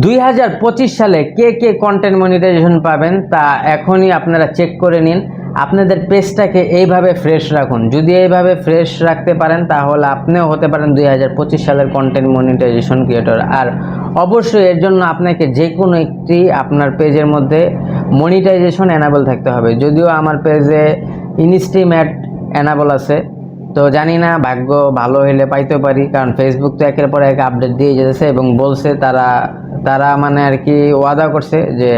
দুই হাজার পঁচিশ সালে কে কে কন্টেন্ট মনিটাইজেশন পাবেন তা এখনই আপনারা চেক করে নিন। আপনাদের পেজটাকে এইভাবে ফ্রেশ রাখুন। যদি এইভাবে ফ্রেশ রাখতে পারেন, তাহলে আপনিও হতে পারেন দুই হাজার পঁচিশ সালের কন্টেন্ট মনিটাইজেশন ক্রিয়েটর আর অবশ্যই এর জন্য আপনাকে যে কোনো একটি আপনার পেজের মধ্যে মনিটাইজেশন এনাবেল থাকতে হবে। যদিও আমার পেজে ইনস্ট্রিম অ্যাড এনাবল আছে, তো জানি না, ভাগ্য ভালো হলে পাইতে পারি। কারণ ফেসবুক তো একের পর এক আপডেট দিয়ে যেতেছে এবং বলছে তারা তারা মানে আর কি ওয়াদা করছে যে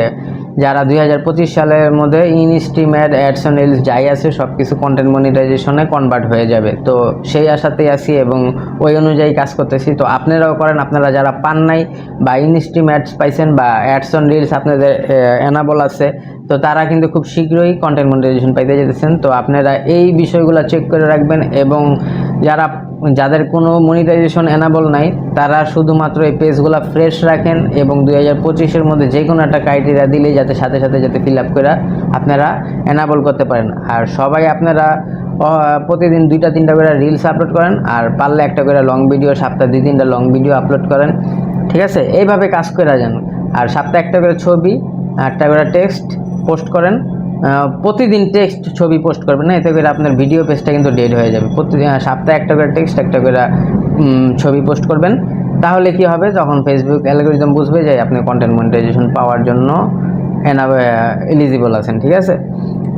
যারা দুই হাজার পঁচিশ সালের মধ্যে ইনস্ট্রিম অ্যাড অ্যাডস রিলস যাই আছে সব কিছু কন্টেন্ট মনিটাইজেশনে কনভার্ট হয়ে যাবে। তো সেই আশাতেই আছি এবং ওই অনুযায়ী কাজ করতেছি। তো আপনারাও করেন, আপনারা যারা পান নাই বা ইনস্ট্রিম অ্যাডস পাইছেন বা অ্যাডস অন রিলস আপনাদের এনাবল আছে, তো তারা কিন্তু খুব শীঘ্রই কন্টেন্ট মনিটাইজেশন পাইতে যেতেছেন। তো আপনারা এই বিষয়গুলো চেক করে রাখবেন এবং যারা, যাদের কোনো মনিটাইজেশন এনাবল নাই, তারা শুধুমাত্র এই পেজগুলো ফ্রেশ রাখেন এবং দুই হাজার পঁচিশের মধ্যে যে কোনো একটা ক্রাইটেরিয়া দিলে যাতে সাথে সাথে যাতে ফিল আপ করে আপনারা অ্যানাবল করতে পারেন। আর সবাই আপনারা প্রতিদিন দুইটা, তিনটা করে রিলস আপলোড করেন, আর পারলে একটা করে লং ভিডিও সপ্তাহে দুই, তিনটা লং ভিডিও আপলোড করেন। ঠিক আছে? এইভাবে কাজ করে যান। আর সপ্তাহে একটা করে ছবি, একটা করে টেক্সট পোস্ট করেন। প্রতিদিন টেক্সট ছবি পোস্ট করবেন না, এতে করে আপনার ভিডিও পেজটা কিন্তু ডেড হয়ে যাবে। প্রতিদিন সপ্তাহে একটা করে টেক্সট একটা করে ছবি পোস্ট করবেন। তাহলে কি হবে? তখন ফেসবুক অ্যালগোরিদম বুঝবে যে আপনি কন্টেন্ট মনিটাইজেশন পাওয়ার জন্য এলিজিবল আছেন, ঠিক আছে?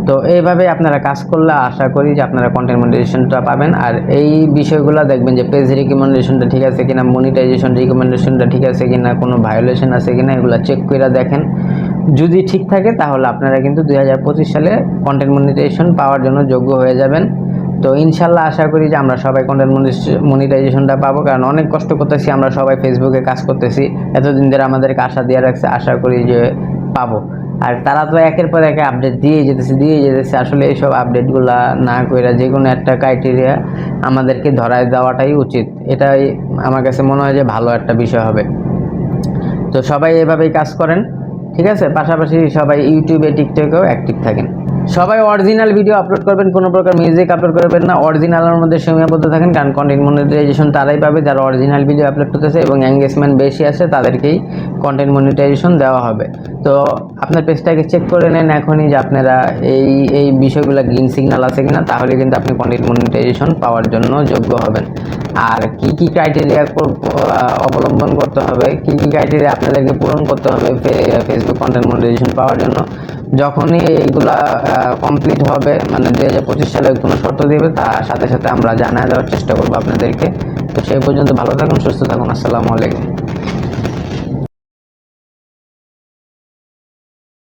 তো এইভাবে আপনারা কাজ করলে আশা করি যে আপনারা কন্টেন্ট মনিটাইজেশনটা পাবেন। আর এই বিষয়গুলো দেখবেন যে পেজ রিকমেন্ডেশনটা ঠিক আছে কিনা মনিটাইজেশন রিকমেন্ডেশনটা ঠিক আছে কিনা, কোনো ভায়োলেশন আছে কিনা, এগুলো চেক করে দেখেন। যদি ঠিক থাকে, তাহলে আপনারা কিন্তু দুই হাজার পঁচিশ সালে কন্টেন্ট মনিটাইজেশন পাওয়ার জন্য যোগ্য হয়ে যাবেন। তো ইনশাল্লাহ আশা করি যে আমরা সবাই কন্টেন্ট মনিটাইজেশনটা পাবো, কারণ অনেক কষ্ট করতেছি, আমরা সবাই ফেসবুকে কাজ করতেছি। এতদিন ধরে আমাদেরকে আশা দিয়ে রাখছে, আশা করি যে পাবো। আর তারা তো একের পর এক আপডেট দিয়ে যেতেছে দিয়ে যেতেছে। আসলে এইসব আপডেটগুলা না কইরা যে কোনো একটা ক্রাইটেরিয়া আমাদেরকে ধরায় দেওয়াটাই উচিত। এটাই আমার কাছে মনে হয় যে ভালো একটা বিষয় হবে। তো সবাই এভাবেই কাজ করেন। ঠিক আছে? পাশাপাশি সবাই ইউটিউবে, টিকটকেও অ্যাক্টিভ থাকেন। সবাই অরিজিনাল ভিডিও আপলোড করবেন, কোনো প্রকার মিউজিক আপলোড করবেন না। অরিজিনালের মধ্যে সীমাবদ্ধ থাকেন, কারণ কন্টেন্ট মনিটাইজেশন তারাই পাবে। যারা অরিজিনাল ভিডিও আপলোড করতেছে এবং এঙ্গেজমেন্ট বেশি আছে তাদেরকেই কন্টেন্ট মনিটাইজেশন দেওয়া হবে। তো আপনার পেজটাকে চেক করে নেন এখনই যে আপনারা এই এই বিষয়গুলো গ্রিন সিগন্যাল আছে কিনা, তাহলে কিন্তু আপনি কন্টেন্ট মনিটাইজেশন পাওয়ার জন্য যোগ্য হবেন। আর কি কি ক্রাইটেরিয়া অবলম্বন করতে হবে, কি কি ক্রাইটেরিয়া আপনাদেরকে পূরণ করতে হবে ফেসবুক কন্টেন্ট মনিটাইজেশন পাওয়ার জন্য, যখনই এইগুলা কমপ্লিট হবে মানে দুই হাজার পঁচিশ সালে কোনো শর্ত দেবে, তার সাথে সাথে আমরা জানায় দেওয়ার চেষ্টা করব আপনাদেরকে। তো সেই পর্যন্ত ভালো থাকুন, সুস্থ থাকুন, আসসালামু আলাইকুম।